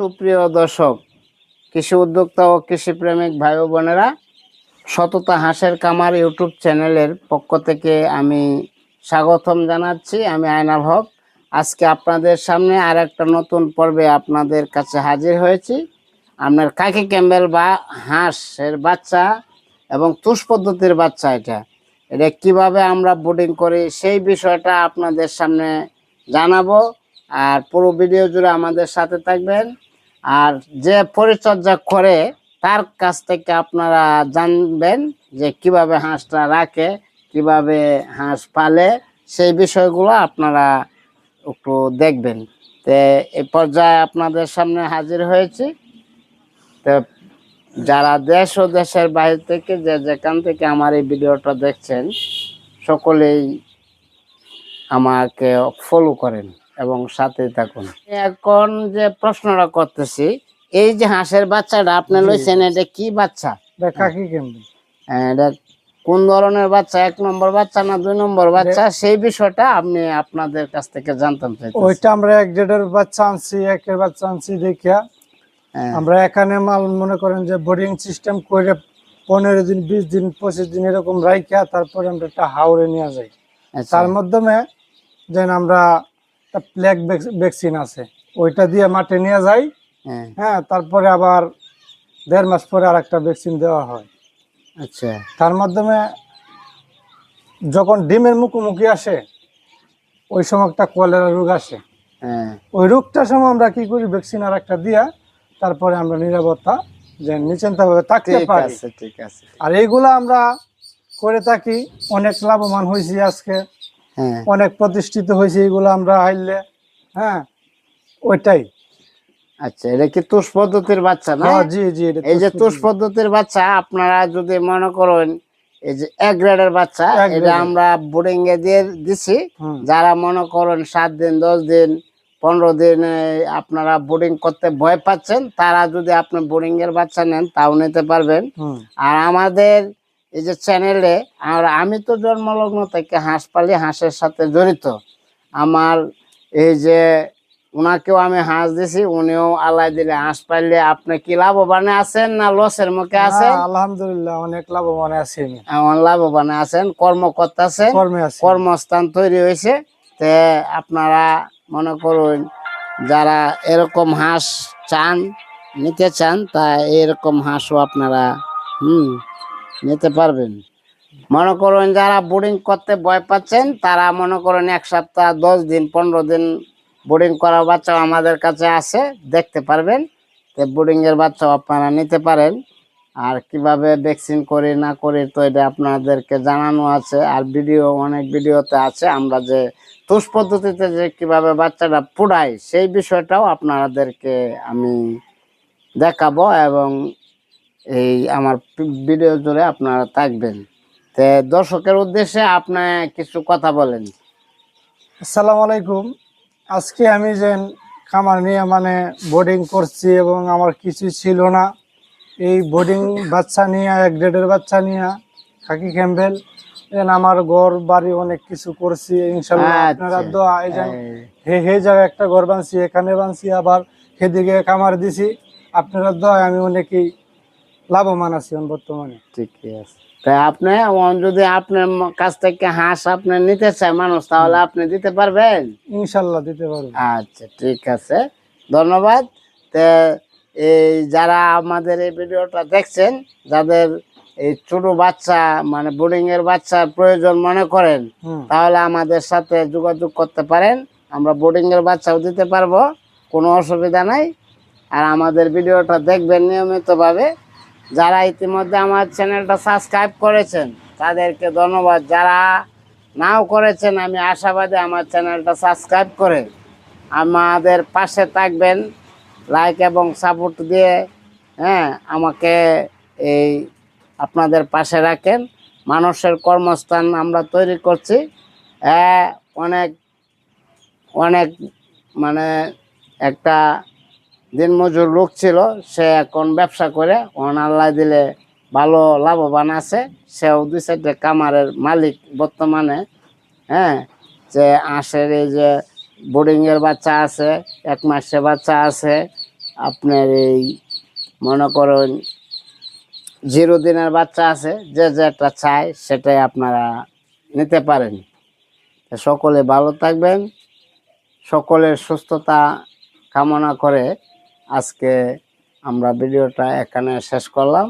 সুপ্রিয় দর্শক, কৃষি উদ্যোক্তা ও কৃষি প্রেমিক ভাই বোনেরা, সততা হাঁসের কামার ইউটিউব চ্যানেলের পক্ষ থেকে আমি স্বাগতম জানাচ্ছি, আমি আয়নাল হক। আজকে আপনাদের সামনে আর একটা নতুন পর্বে আপনাদের কাছে হাজির হয়েছি। আপনার কাকি ক্যাম্বেল বা হাঁসের বাচ্চা এবং তুষ পদ্ধতির বাচ্চা এটা। এটা কীভাবে আমরা বোর্ডিং করি সেই বিষয়টা আপনাদের সামনে জানাব। আর পুরো ভিডিও জুড়ে আমাদের সাথে থাকবেন আর যে পরিচর্যা করে, তার কাছ থেকে আপনারা জানবেন যে কীভাবে হাঁসটা রাখে, কীভাবে হাঁস পালে, সেই বিষয়গুলো আপনারা একটু দেখবেন। তো এ পর্যায়ে আপনাদের সামনে হাজির হয়েছি। তো যারা দেশ ও দেশের বাইরে থেকে যে যেখান থেকে আমার এই ভিডিওটা দেখছেন, সকলেই আমাকে ফলো করেন। এবং সাথে থাকুন। এখন যে প্রশ্নটা করতেছি এই যে হাঁসের বাচ্চাটা আপনি। লইছেন এটা কি বাচ্চা? দেখা কি কেমন? আহ, এটা কোন ধরনের বাচ্চা? এক নম্বর বাচ্চা না দুই নম্বর বাচ্চা? সেই বিষয়টা আপনি আপনাদের কাছ থেকে জানতাম। ওইটা আমরা এক ডেটের বাচ্চা আনছি একের বাচ্চা আনছি দেখিয়া। হ্যাঁ, আমরা এখানে মাল মনে করেন যে বোর্ডিং সিস্টেম করে পনেরো দিন বিশ দিন পঁচিশ দিন এরকম রাইখা তারপরে আমরা একটা হাওড়ে নিয়ে যাই। আচ্ছা, তার মাধ্যমে যেন আমরা প্লেগ ভ্যাকসিন আছে। ওইটা দিয়ে মাঠে নিয়ে যাই। হ্যাঁ, হ্যাঁ তারপরে আবার দেড় মাস পরে আর একটা ভ্যাকসিন দেওয়া হয়। আচ্ছা। তার মাধ্যমে যখন ডিমের মুখোমুখি আসে ওই সময় একটা কলেরা রোগ আসে। হ্যাঁ। ওই রোগটার সময় আমরা কি করি? ভ্যাকসিন আর একটা দিয়া তারপরে আমরা নিরাপত্তা যে নিশ্চিন্তভাবে থাকতে ঠিক পারি। আছে ঠিক আছে। আর এইগুলো আমরা করে থাকি। অনেক লাভবান হয়েছি আজকে। অনেক প্রতিষ্ঠিত হয়েছে এইগুলো আমরা আইলে হ্যাঁ ওইটাই। আচ্ছা এটা কি তুষ পদ্ধতির বাচ্চা না? হ্যাঁ জি জি এই যে তুষ পদ্ধতির বাচ্চা আপনারা যদি মনে করেন এই যে এক গ্রেডের বাচ্চা এটা আমরা বোর্ডিং এ দিয়ে দিছি। যারা মনে করেন সাত দিন দশ দিন পনেরো দিন আপনারা বোর্ডিং করতে ভয় পাচ্ছেন তারা যদি আপনি বোর্ডিং এর বাচ্চা নেন তাও নিতে পারবেন। আর আমাদের এই যে চ্যানেলে আর আমি তো জন্মলগ্ন থেকে হাঁস পালি হাঁসের সাথে জড়িত। আমার এই যে ওনাকেও আমি হাঁস দিছি উনিও আল্লাহ দিলে হাঁস পাইলে আপনি কি লাভবানে আছেন না লসের মুখে আছেন? আলহামদুলিল্লাহ অনেক লাভবান আছি লাভবানে আছেন কর্ম করতেছেন কর্মে কর্মস্থান তৈরি হয়েছে। তে আপনারা মনে করুন যারা এরকম হাঁস চান নিতে চান তা এরকম হাঁসও আপনারা হুম নিতে পারবেন। মনে করুন যারা বোর্ডিং করতে ভয় পাচ্ছেন, তারা মনে করেন এক সপ্তাহ, দশ দিন, পনেরো দিন বোর্ডিং করা বাচ্চাও আমাদের কাছে আছে, দেখতে পারবেন। তো বোর্ডিং এর বাচ্চাও আপনারা নিতে পারেন। আর কীভাবে ভ্যাকসিন করি, না করি, তো এটা আপনাদেরকে জানানো আছে। আর ভিডিও অনেক ভিডিওতে আছে, আমরা যে তুষ পদ্ধতিতে যে কীভাবে বাচ্চাটা পুড়াই সেই বিষয়টাও আপনাদেরকে আমি দেখাবো এবং এই আমার ভিডিও জুড়ে আপনারা থাকবেন। তে দর্শকের উদ্দেশ্যে আপনি কিছু কথা বলেন। আসসালামু আলাইকুম। আজকে আমি যে খামার নিয়ে মানে বোর্ডিং করছি এবং আমার কিছু ছিল না। এই বোর্ডিং বাচ্চা নিয়ে এক গ্রেডের বাচ্চা নিয়ে খাকি ক্যাম্বেল আমার ঘর বাড়ি অনেক কিছু করছি। ইনশাল্লাহ আচ্ছা। আপনারা দোয়া এই যে হে হে জায়গায় একটা ঘর বানছি এখানে বানছি আবার সেদিকে কামার দিছি। আপনারা দোয়া আমি অনেকেই লাভবান আছি বর্তমানে। ঠিকই আছে। তা আপনি যদি আপনার কাছ থেকে হাঁস আপনি নিতে চায় মানুষ তাহলে আপনি দিতে পারবেন? ইনশাল্লাহ দিতে পারবেন আচ্ছা ঠিক আছে। ধন্যবাদ। তে এই যারা আমাদের এই ভিডিওটা দেখছেন যাদের এই ছোট বাচ্চা মানে বোর্ডিং এর বাচ্চার প্রয়োজন মনে করেন তাহলে আমাদের সাথে যোগাযোগ করতে পারেন। আমরা বোর্ডিং এর বাচ্চাও দিতে পারব কোনো অসুবিধা নাই। আর আমাদের ভিডিওটা দেখবেন নিয়মিতভাবে। যারা ইতিমধ্যে আমার চ্যানেলটা সাবস্ক্রাইব করেছেন, তাদেরকে ধন্যবাদ। যারা নাও করেছেন, আমি আশাবাদী আমার চ্যানেলটা সাবস্ক্রাইব করে আমাদের পাশে থাকবেন লাইক এবং সাপোর্ট দিয়ে হ্যাঁ আমাকে এই আপনাদের পাশে রাখেন। মানুষের কর্মস্থান আমরা তৈরি করছি। হ্যাঁ অনেক অনেক মানে একটা দিনমজুর লোক ছিল, সে এখন ব্যবসা করে আল্লাহ দিলে ভালো লাভবান আছে। সেও দুই চারটে কামারের মালিক বর্তমানে হ্যাঁ? যে আঁশের এই যে বোর্ডিংয়ের বাচ্চা আছে, এক মাসের বাচ্চা আছে, আপনার এই মনে করেন জিরো দিনের বাচ্চা আছে, যে যেটা চায় সেটাই আপনারা নিতে পারেন। সকলে ভালো থাকবেন, সকলের সুস্থতা কামনা করে আজকে আমরা ভিডিওটা এখানে শেষ করলাম।